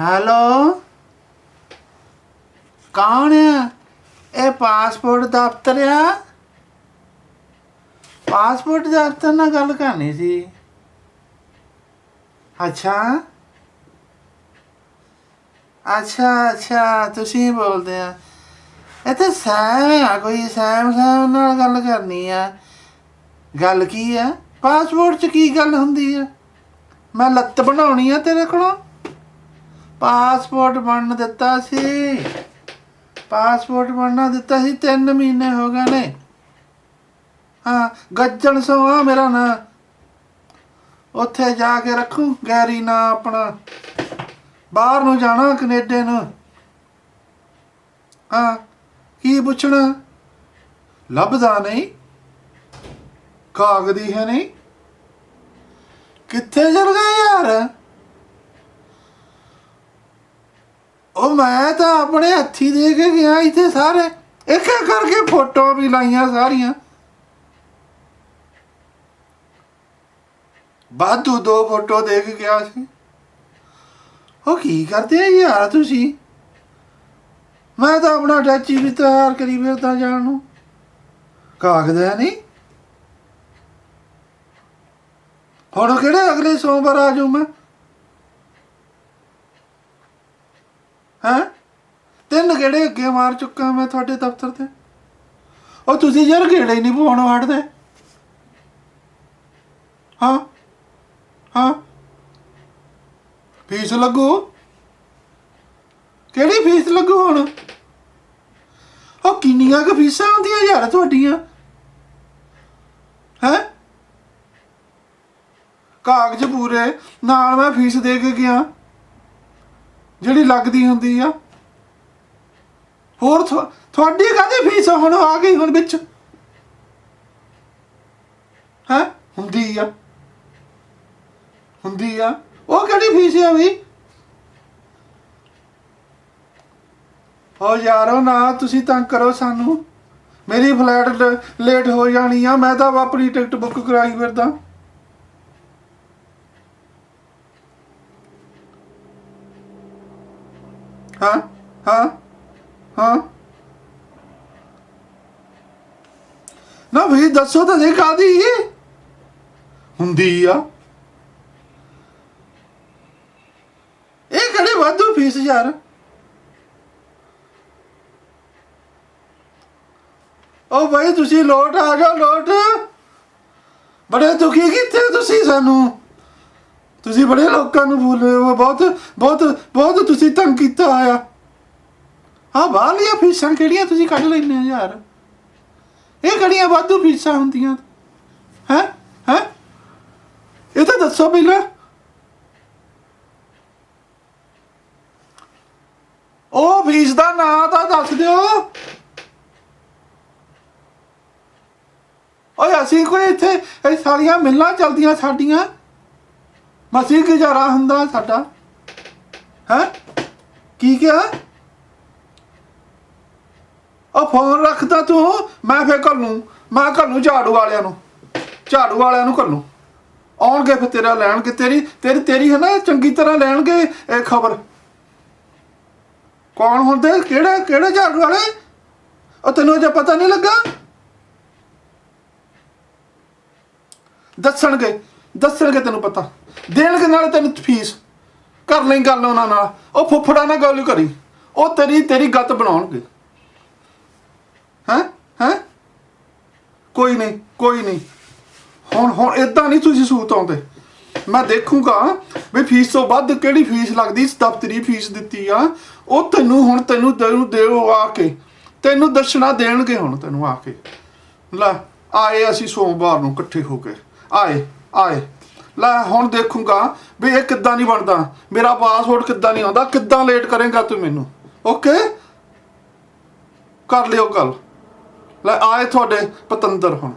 Hello? ਕੌਣ ਆ? ਇਹ ਪਾਸਪੋਰਟ ਦਫ਼ਤਰ ਆ? ਪਾਸਪੋਰਟ ਦਫ਼ਤਰ ਨਾਲ ਗੱਲ ਕਰਨੀ ਸੀ। ਅੱਛਾ? ਅੱਛਾ ਅੱਛਾ, ਤੁਸੀਂ ਬੋਲਦੇ ਆ। ਇੱਥੇ ਸੈਮ ਆ, ਕੋਈ ਸੈਮ ਸੈਮ ਨਾਲ ਗੱਲ ਕਰਨੀ ਆ। ਗੱਲ ਕੀ ਆ? ਪਾਸਪੋਰਟ 'ਚ ਕੀ ਗੱਲ ਹੁੰਦੀ ਆ? ਮੈਂ ਲੱਤ ਬਣਾਉਣੀ ਆ ਤੇਰੇ ਕੋਲੋਂ? ਪਾਸਪੋਰਟ ਬਣਨ ਦਿੱਤਾ ਸੀ। ਪਾਸਪੋਰਟ ਬਣਨਾ ਦਿੱਤਾ ਸੀ 3 ਮਹੀਨੇ ਹੋ ਗਏ ਨੇ। ਹਾਂ, ਗੱਜਣ ਸੋਆ ਮੇਰਾ ਨਾਂ। ਉੱਥੇ ਜਾ ਕੇ ਰੱਖੂ, ਗੈਰੀ ਨਾਂ ਆਪਣਾ। ਬਾਹਰ ਨੂੰ ਜਾਣਾ ਕੈਨੇਡਾ ਨੂੰ। ਹਾਂ, ਕੀ ਪੁੱਛਣਾ? ਲੱਭਦਾ ਨਹੀਂ। ਕਾਗਦੀ ਹੈ ਨਹੀਂ। ਕਿੱਥੇ ਚਲ ਗਏ ਯਾਰ? ਉਹ ਮੈਂ ਤਾਂ ਆਪਣੇ ਹੱਥੀ ਦੇ ਕੇ ਗਿਆ ਇੱਥੇ ਸਾਰੇ। ਇੱਕ ਇੱਕ ਕਰਕੇ ਫੋਟੋ ਵੀ ਲਾਈਆਂ ਸਾਰੀਆਂ। ਬਾਦੂ ਦੋ ਫੋਟੋ ਦੇ ਕੇ ਗਿਆ ਸੀ। ਉਹ ਕੀ ਕਰਦੇ ਆ ਯਾਰ ਤੁਸੀਂ? ਮੈਂ ਤਾਂ ਆਪਣਾ ਟੈਚੀ ਵੀ ਤਿਆਰ ਕਰੀ ਫਿਰਦਾ ਜਾਣ ਨੂੰ। ਕਾਗਜ਼ ਹੈ ਨਹੀਂ? ਹੁਣ ਕਿਹੜੇ ਅਗਲੇ ਸੋਮਵਾਰ ਆ ਜਾਊਂ ਮੈਂ? ਹੈਂ? ਤਿੰਨ ਗੇੜੇ ਅੱਗੇ ਮਾਰ ਚੁੱਕਾ ਮੈਂ ਤੁਹਾਡੇ ਦਫ਼ਤਰ ਤੇ। ਉਹ ਤੁਸੀਂ ਯਾਰ ਗੇੜੇ ਨਹੀਂ ਪਵਾਉਣ ਹਟਦੇ ਹਾਂ? ਹਾਂ? ਫੀਸ ਲੱਗੂ? ਕਿਹੜੀ ਫੀਸ ਲੱਗੂ ਹੁਣ? ਉਹ ਕਿੰਨੀਆਂ ਕੁ ਫੀਸਾਂ ਆਉਂਦੀਆਂ ਯਾਰ ਤੁਹਾਡੀਆਂ? ਹੈ? ਕਾਗਜ਼ ਪੂਰੇ, ਨਾਲ ਮੈਂ ਫੀਸ ਦੇ ਕੇ ਗਿਆ। ਜਿਹੜੀ ਲੱਗਦੀ ਹੁੰਦੀ ਆ। ਹੋਰ ਤੁਹਾਡੀ ਕਾਹਦੀ ਫੀਸ ਹੁਣ ਆ ਗਈ ਹੁਣ ਵਿੱਚ। ਹੈ? ਹੁੰਦੀ ਆ। ਹੁੰਦੀ ਆ। ਉਹ ਕਿਹੜੀ ਫੀਸ ਆ ਵੀ? ਓ ਯਾਰੋ ਨਾ, ਤੁਸੀਂ ਤੰਗ ਕਰੋ ਸਾਨੂੰ। ਮੇਰੀ ਫਲਾਈਟ ਲੇਟ ਹੋ ਜਾਣੀ ਆ, ਮੈਂ ਤਾਂ ਆਪਣੀ ਟਿਕਟ ਬੁੱਕ ਕਰਾਈ ਫਿਰਦਾ। ਹਾਂ ਹਾਂ ਹਾਂ। ਨਾ ਵੀ ਦੱਸੋ ਤਾਂ ਦੇਖ ਕਾਦੀ ਹੁੰਦੀ ਆ। ਇਹ ਕਿਹੜੇ ਵਾਧੂ ਫੀਸ ਯਾਰ? ਉਹ ਭਾਈ ਤੁਸੀਂ ਲੋਟ ਆ ਜਾਓ, ਲੋਟ। ਬੜੇ ਦੁਖੀ ਕੀਤੇ ਤੁਸੀਂ ਸਾਨੂੰ। ਤੁਸੀਂ ਬੜੇ ਲੋਕਾਂ ਨੂੰ ਭੁੱਲੇ ਹੋ, ਬਹੁਤ ਬਹੁਤ ਬਹੁਤ ਤੁਸੀਂ ਤੰਗ ਕੀਤਾ ਆਇਆ ਆ ਬਾਹਲੀਆਂ ਫੀਸਾਂ ਕਿਹੜੀਆਂ ਤੁਸੀਂ ਕੱਢ ਲੈਂਦੇ ਹੋ ਯਾਰ? ਇਹ ਕਿਹੜੀਆਂ ਵਾਧੂ ਫੀਸਾਂ ਹੁੰਦੀਆਂ? ਹੈ? ਹੈ? ਇਹ ਤਾਂ ਦੱਸੋ ਪਹਿਲਾਂ। ਉਹ ਫੀਸ ਦਾ ਨਾਂ ਤਾਂ ਦੱਸ ਦਿਓ। ਓਏ, ਅਸੀਂ ਕੋਈ ਇੱਥੇ, ਇਹ ਸਾਰੀਆਂ ਮਿਲਾਂ ਚੱਲਦੀਆਂ ਸਾਡੀਆਂ। ਮਸੀਂ ਗੁਜ਼ਾਰਾ ਹੁੰਦਾ ਸਾਡਾ? ਹੈ? ਕੀ ਕਿਹਾ? ਉਹ ਫੋਨ ਰੱਖਦਾ ਤੂੰ, ਮੈਂ ਫੇਰ ਕਰ ਲੂੰ ਮੈਂ ਕਰ ਲੂੰ ਝਾੜੂ ਵਾਲਿਆਂ ਨੂੰ, ਝਾੜੂ ਵਾਲਿਆਂ ਨੂੰ ਕਰ ਲੂੰ ਆਉਣਗੇ ਫੇਰ ਤੇਰਾ ਲੈਣਗੇ, ਤੇਰੀ ਤੇਰੀ ਤੇਰੀ ਹੈ ਨਾ, ਚੰਗੀ ਤਰ੍ਹਾਂ ਲੈਣਗੇ ਇਹ ਖਬਰ। ਕੌਣ ਹੁੰਦੇ? ਕਿਹੜੇ ਕਿਹੜੇ ਝਾੜੂ ਵਾਲੇ? ਉਹ ਤੈਨੂੰ ਅਜੇ ਪਤਾ ਨਹੀਂ ਲੱਗਾ? ਦੱਸਣਗੇ ਦੱਸਣਗੇ ਤੈਨੂੰ ਪਤਾ। ਦੇਣਗੇ ਨਾਲੇ ਤੈਨੂੰ ਫੀਸ ਕਰ ਲਈ ਗੱਲ ਉਹਨਾਂ ਨਾਲ। ਉਹ ਫੁੱਫੜਾ ਨਾਲ ਗੱਲ ਕਰੀ। ਉਹ ਤੇਰੀ ਤੇਰੀ ਗੱਤ ਬਣਾਉਣਗੇ। ਹੈ? ਹੈ? ਕੋਈ ਨਹੀਂ ਕੋਈ ਨਹੀਂ। ਹੁਣ ਹੁਣ ਇਦਾਂ ਨਹੀਂ ਤੁਸੀਂ ਸੂਤ ਆਉਂਦੇ। ਮੈਂ ਦੇਖੂਗਾ ਵੀ ਫੀਸ ਤੋਂ ਵੱਧ ਕਿਹੜੀ ਫੀਸ ਲੱਗਦੀ, ਦਫ਼ਤਰੀ ਫੀਸ ਦਿੱਤੀ ਆ। ਉਹ ਤੈਨੂੰ ਹੁਣ ਤੈਨੂੰ ਤੈਨੂੰ ਦਿਓ ਆ ਕੇ। ਤੈਨੂੰ ਦੱਸਣਾ ਦੇਣਗੇ ਹੁਣ ਤੈਨੂੰ ਆ ਕੇ। ਲੈ, ਆਏ ਅਸੀਂ ਸੋਮਵਾਰ ਨੂੰ ਇਕੱਠੇ ਹੋ ਕੇ। ਆਏ ਆਏ। ਲੈ ਹੁਣ ਦੇਖੂਗਾ ਵੀ ਇਹ ਕਿੱਦਾਂ ਨਹੀਂ ਬਣਦਾ। ਮੇਰਾ ਪਾਸਪੋਰਟ ਕਿੱਦਾਂ ਨਹੀਂ ਆਉਂਦਾ, ਕਿੱਦਾਂ ਲੇਟ ਕਰੇਗਾ ਤੂੰ ਮੈਨੂੰ? ਓਕੇ ਕਰ ਲਿਓ ਗੱਲ। ਲੈ ਆਏ ਤੁਹਾਡੇ ਪਤੰਦਰ ਹੁਣ।